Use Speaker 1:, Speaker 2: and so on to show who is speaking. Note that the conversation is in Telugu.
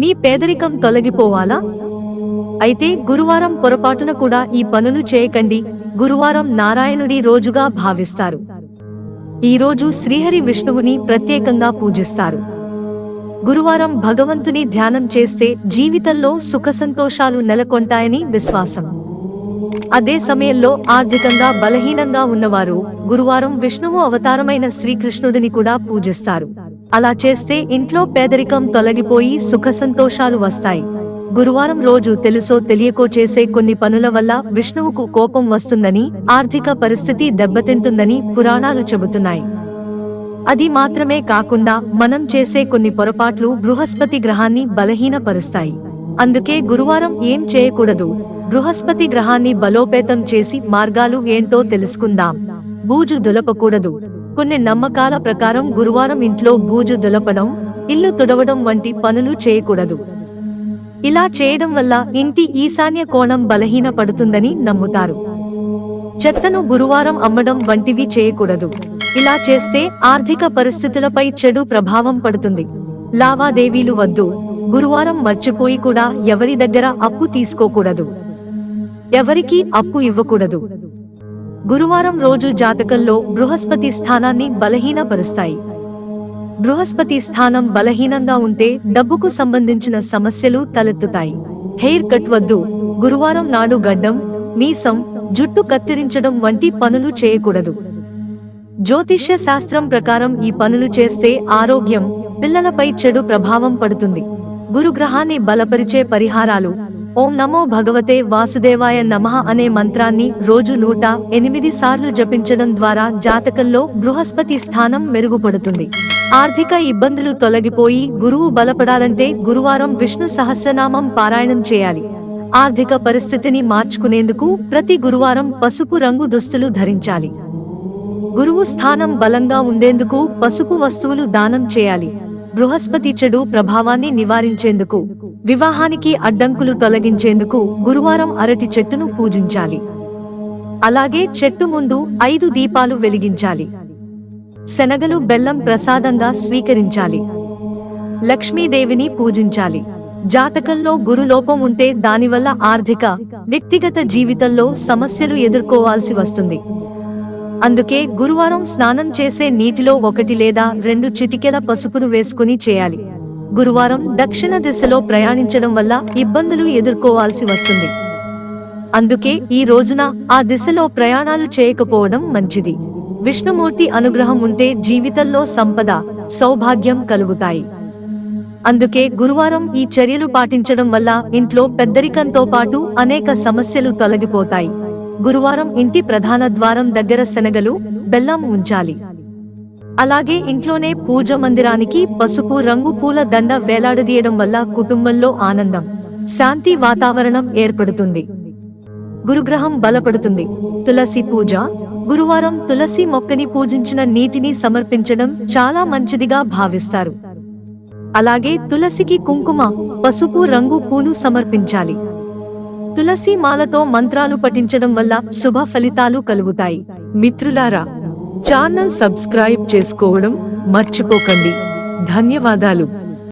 Speaker 1: మీ పేదరికం తొలగిపోవాలా? అయితే గురువారం పొరపాటున కూడా ఈ పనులు చేయకండి గురువారం నారాయణుడి రోజుగా భావిస్తారు. ఈ రోజు శ్రీహరి విష్ణువుని ప్రత్యేకంగా పూజిస్తారు. గురువారం భగవంతుని ధ్యానం చేస్తే జీవితంలో సుఖ సంతోషాలు నెలకొంటాయని విశ్వాసం. అదే సమయంలో ఆర్థికంగా బలహీనంగా ఉన్నవారు గురువారం విష్ణువు అవతారమైన శ్రీకృష్ణుడిని కూడా పూజిస్తారు. అలా చేస్తే ఇంట్లో పేదరికం తొలగిపోయి సుఖ సంతోషాలు వస్తాయి. గురువారం రోజు తెలుసో తెలియకో చేసే కొన్ని పనుల వల్ల విష్ణువుకు కోపం వస్తుందని ఆర్థిక పరిస్థితి దెబ్బతింటుందని పురాణాలు చెబుతున్నాయి. అది మాత్రమే కాకుండా మనం చేసే కొన్ని పొరపాట్లు బృహస్పతి గ్రహాన్ని బలహీనపరుస్తాయి. అందుకే గురువారం ఏం చేయకూడదు. బృహస్పతి గ్రహాన్ని బలోపేతం చేసి మార్గాలు ఏంటో తెలుసుకుందాం. బూజు దులపకూడదు. కొన్ని నమ్మకాల ప్రకారం గురువారం ఇంట్లో బూజు దులపడం ఇల్లు తుడవడం వంటి పనులు చేయకూడదు. ఇలా చేయడం వల్ల ఇంటి ఈశాన్య కోణం బలహీనపడుతుందని నమ్ముతారు. చెత్తను గురువారం అమ్మడం వంటివి చేయకూడదు. ఇలా చేస్తే ఆర్థిక పరిస్థితులపై చెడు ప్రభావం పడుతుంది. లావాదేవీలు వద్దు. గురువారం మర్చిపోయి కూడా ఎవరి దగ్గర అప్పు తీసుకోకూడదు. ఎవరికీ అప్పు ఇవ్వకూడదు. గురువారం రోజు జాతకంలో బృహస్పతి స్థానాన్ని బలహీనపరుస్తాయి. బృహస్పతి స్థానం బలహీనంగా ఉంటే డబ్బుకు సంబంధించిన సమస్యలు తలెత్తుతాయి. హెయిర్ కట్ వద్దు. గురువారం నాడు గడ్డం మీసం జుట్టు కత్తిరించడం వంటి పనులు చేయకూడదు. జ్యోతిష్య శాస్త్రం ప్రకారం ఈ పనులు చేస్తే ఆరోగ్యం పిల్లలపై చెడు ప్రభావం పడుతుంది. గురుగ్రహాన్ని బలపరిచే పరిహారాలు ఓం నమో భగవతే వాసుదేవాయ నమః అనే మంత్రాన్ని రోజు నూట ఎనిమిది సార్లు జపించడం ద్వారా జాతకంలో బృహస్పతి స్థానం మెరుగుపడుతుంది. ఆర్థిక ఇబ్బందులు తొలగిపోయి గురువు బలపడాలంటే గురువారం విష్ణు సహస్రనామం పారాయణం చేయాలి. ఆర్థిక పరిస్థితిని మార్చుకునేందుకు ప్రతి గురువారం పసుపు రంగు దుస్తులు ధరించాలి. గురువు స్థానం బలంగా ఉండేందుకు పసుపు వస్తువులు దానం చేయాలి. బృహస్పతి చెడు ప్రభావాన్ని నివారించేందుకు వివాహానికి అడ్డంకులు తొలగించేందుకు గురువారం అరటి చెట్టును పూజించాలి. అలాగే చెట్టు ముందు ఐదు దీపాలు వెలిగించాలి. శనగలు బెల్లం ప్రసాదంగా స్వీకరించాలి. లక్ష్మీదేవిని పూజించాలి. జాతకంలో గురులోపం ఉంటే దానివల్ల ఆర్థిక వ్యక్తిగత జీవితంలో సమస్యలు ఎదుర్కోవాల్సి వస్తుంది. అందుకే గురువారం స్నానం చేసే నీటిలో ఒకటి లేదా రెండు చిటికెల పసుపును వేసుకుని చేయాలి. గురువారం దక్షిణ దిశలో ప్రయాణించడం వల్ల ఇబ్బందులు ఎదుర్కోవాల్సి వస్తుంది. అందుకే ఈ రోజున ఆ దిశలో ప్రయాణాలు చేయకపోవడం మంచిది. విష్ణుమూర్తి అనుగ్రహం ఉంటే జీవితంలో సంపద సౌభాగ్యం కలుగుతాయి. అందుకే గురువారం ఈ చర్యలు పాటించడం వల్ల ఇంట్లో పెద్దరికంతో పాటు అనేక సమస్యలు తొలగిపోతాయి. గురువారం ఇంటి ప్రధాన ద్వారం దగ్గర శనగలు బెల్లం ఉంచాలి. అలాగే ఇంట్లోనే పూజ మందిరానికి పసుపు రంగు పూల దండ వేలాడదీయడం వల్ల కుటుంబంలో ఆనందం శాంతి వాతావరణం ఏర్పడుతుంది. గురుగ్రహం బలపడుతుంది. తులసి పూజ గురువారం తులసి మొక్కని పూజించిన నీటిని సమర్పించడం చాలా మంచిదిగా భావిస్తారు. అలాగే తులసికి కుంకుమ పసుపు రంగు పూలు సమర్పించాలి. తులసి మాలతో మంత్రాలు పఠించడం వల్ల శుభ ఫలితాలు కలుగుతాయి. మిత్రులారా ఛానల్ సబ్స్క్రైబ్ చేసుకోవడం మర్చిపోకండి. ధన్యవాదాలు.